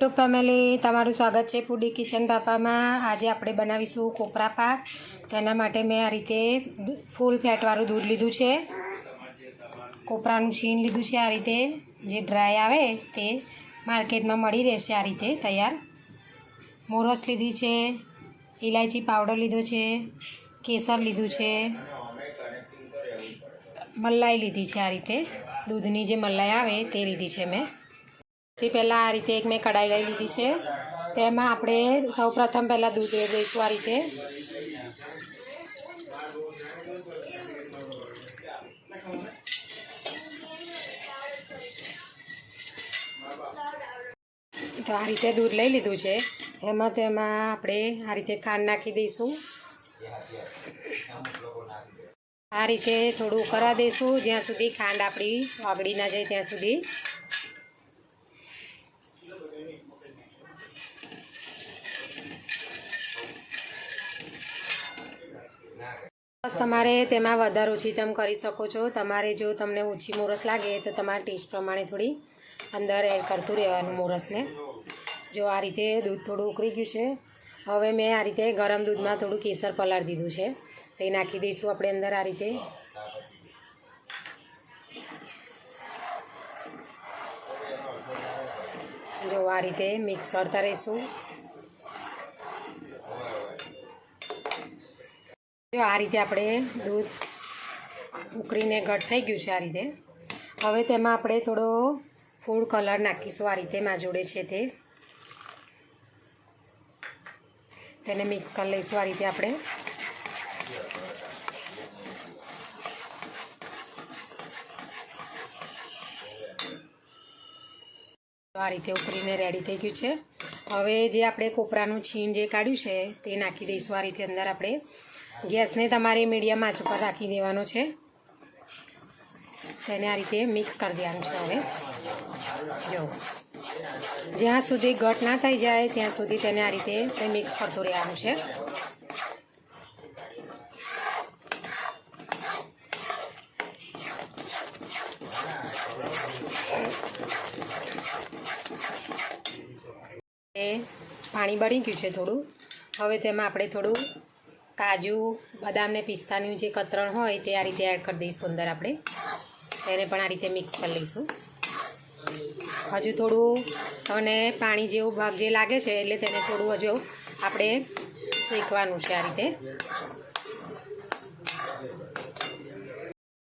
YouTube family તમારું સ્વાગત છે પૂડી કિચન પાપામાં આજે આપણે બનાવીશું કોપરા પાક. તેના માટે મેં આ રીતે ફૂલ ફેટવાળું દૂધ લીધું છે. કોપરાનું છીણ લીધું છે આ રીતે. જે ડ્રાય આવે તે માર્કેટમાં મળી રહેશે આ રીતે તૈયાર. મોરસ લીધી છે ઇલાયચી પાવડર લીધો છે, કેસર લીધું છે. મલાઈ લીધી છે આ રીતે. દૂધની જે મલાઈ આવે તે લીધી છે મેં. તે પહેલાં આ રીતે એક મેં કઢાઈ લઈ લીધી છે. તેમાં આપણે સૌ પ્રથમ પહેલાં દૂધ લઈ દઈશું આ રીતે. તો આ રીતે દૂધ લઈ લીધું છે. એમાં તેમાં આપણે આ રીતે ખાંડ નાખી દઈશું. આ રીતે થોડું કરવા દઈશું જ્યાં સુધી ખાંડ આપણી ઓગળી ના જાય ત્યાં સુધી. બસ તમારે તેમાં વધારે ઓછી તમે કરી શકો છો. તમારે જો તમને ઓછી મોરસ લાગે તો તમારા ટેસ્ટ પ્રમાણે થોડી અંદર એડ કરતું રહેવાનું મોરસને. જો આ રીતે દૂધ થોડું ઉકળી ગયું છે. હવે મેં આ રીતે ગરમ દૂધમાં થોડું કેસર પલાળી દીધું છે. તે નાખી દઈશું આપણે અંદર આ રીતે. જો આ રીતે મિક્સ કરતા રહીશું. જો આ રીતે આપણે દૂધ ઉકળીને ઘટ થઈ ગયું છે આ રીતે. હવે તેમાં આપણે થોડો ફૂડ કલર નાખીશું આ રીતે માં જોડે છે તે. તેને મિક્સ કરી લઈશું આ રીતે આપણે. આ રીતે ઉકળીને રેડી થઈ ગયું છે. હવે જે આપણે કોપરાનું છીણ જે કાઢ્યું છે તે નાખી દઈશું આ રીતે અંદર આપણે. ગેસને તમારે મીડિયમ આંચ ઉપર રાખી દેવાનો છે. તેને આ રીતે મિક્સ કરી દેવાનું છે હવે. જો. જ્યાં સુધી ઘટ ના થઈ જાય, ત્યાં સુધી તેને આ રીતે મિક્સ કરતું રહેવાનું છે. પાણી બળી ગયું છે થોડું. હવે તેમાં આપણે થોડું કાજુ બદામ ને પિસ્તાનું જે કતરણ હોય તે આ રીતે એડ કરી દઈશું અંદર આપણે. તેને પણ આ રીતે મિક્સ કરી લઈશું. હજુ થોડું અને પાણી જેવું ભાગ જે લાગે છે એટલે તેને થોડું હજુ આપણે શેકવાનું છે આ રીતે.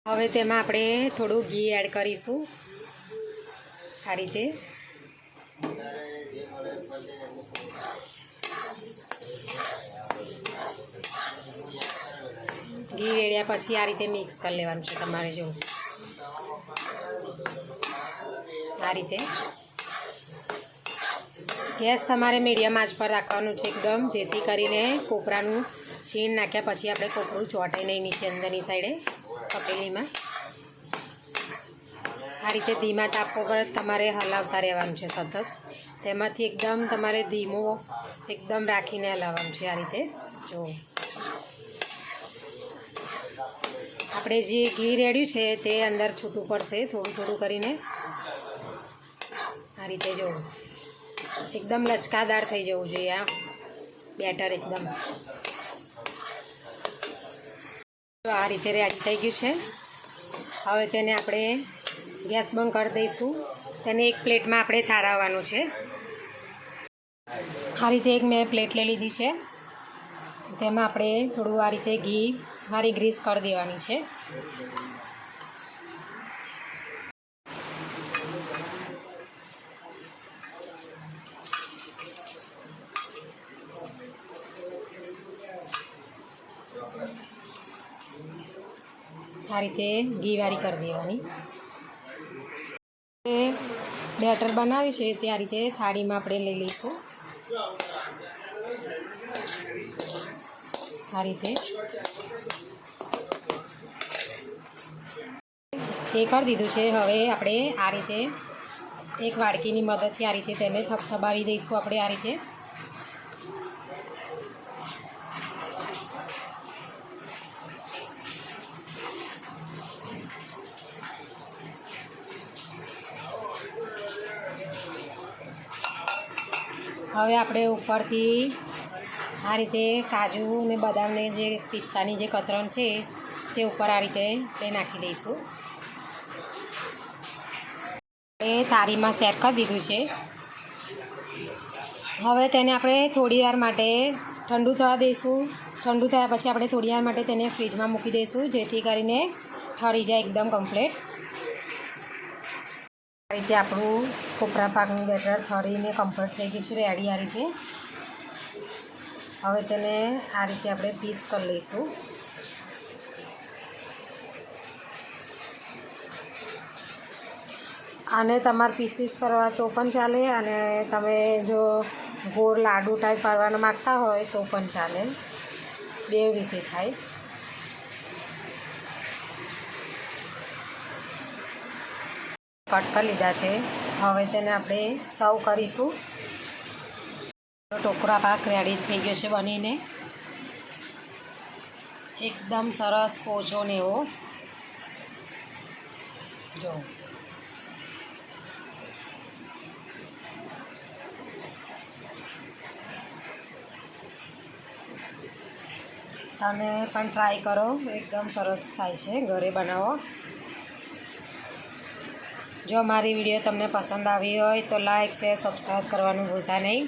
હવે તેમાં આપણે થોડું ઘી એડ કરીશું. આ રીતે. ઘી રેડ્યા પછી આ રીતે મિક્સ કરી લેવાનું છે તમારે જો. આ રીતે. ગેસ તમારે મીડિયમ આંચ પર રાખવાનું છે એકદમ, જેથી કરીને કોપરાનું છીણ નાખ્યા પછી આપણે કોપરું ચોંટે નહીં નીચે અંદરની સાઈડે, તપેલીમાં. આ રીતે ધીમા તાપ પર તમારે હલાવતા રહેવાનું છે સતત. તેમાંથી એકદમ તમારે ધીમો એકદમ રાખીને હલાવવાનું છે આ રીતે. જો. આપણે જે ઘી રેડ્યું છે તે અંદર છૂટું પડશે થોડું થોડું કરીને. આ રીતે જો એકદમ લચકાદાર થઈ જવું જોઈએ આ. બેટર એકદમ. આ રીતે રેડી થઈ ગયું છે. હવે તેને આપણે ગેસ બંધ કરી દઈશું. તેને એક પ્લેટમાં આપણે થારાવવાનું છે. આ રીતે એક મેં પ્લેટ લઈ લીધી છે. તેમાં આપણે થોડું આ રીતે ઘી મારી ગ્રીસ કરી દેવાની છે. આ રીતે ઘીવાળી કરી દેવાની. બેટર બનાવ્યું છે તે રીતે થાળીમાં આપણે લઈ લઈશું. આ રીતે. એ કરી દીધું છે. હવે આપણે આ રીતે એક વાડકીની મદદથી આ રીતે તેને થપથપાવી દઈશું આપણે આ રીતે. હવે આપણે ઉપરથી આ રીતે કાજુ ને બદામને જે પિસ્તાની જે કતરણ છે, તે ઉપર આ રીતે તે નાખી દઈશું. એ તારીમાં સેટ કરી દીધું છે. હવે તેને આપણે થોડી વાર માટે ઠંડુ થવા દઈશું. ઠંડુ થયા પછી આપણે થોડી વાર માટે તેને ફ્રીજમાં મૂકી દઈશું, જેથી કરીને ઠરી જાય એકદમ કમ્પ્લીટ આ રીતે આપણું કોપરા પાકનું બેટર ઠરીને કમ્પ્લીટ થઈ ગયું છે રેડી આ રીતે. હવે તેને આ રીતે આપણે પીસ કરી લઈશું. આને તમારે પીસીસ કરવા તો પણ ચાલે અને તમે જો ગોળ લાડુ ટાઈપ પાડવાના માગતા હોય તો પણ ચાલે. બે રીતે થાય. કટ કરી લીધા છે. હવે તેને આપણે સર્વ કરીશું. ટોકરા પાક રેડી થઈ ગયો છે બનીને. એકદમ સરસ પોચો ને એવો. જો. તમે પણ ટ્રાય કરો. એકદમ સરસ થાય છે ઘરે બનાવો. જો મારી વીડિયો તમને પસંદ આવી હોય તો લાઇક શેર સબસ્ક્રાઈબ કરવાનું ભૂલતા નહીં.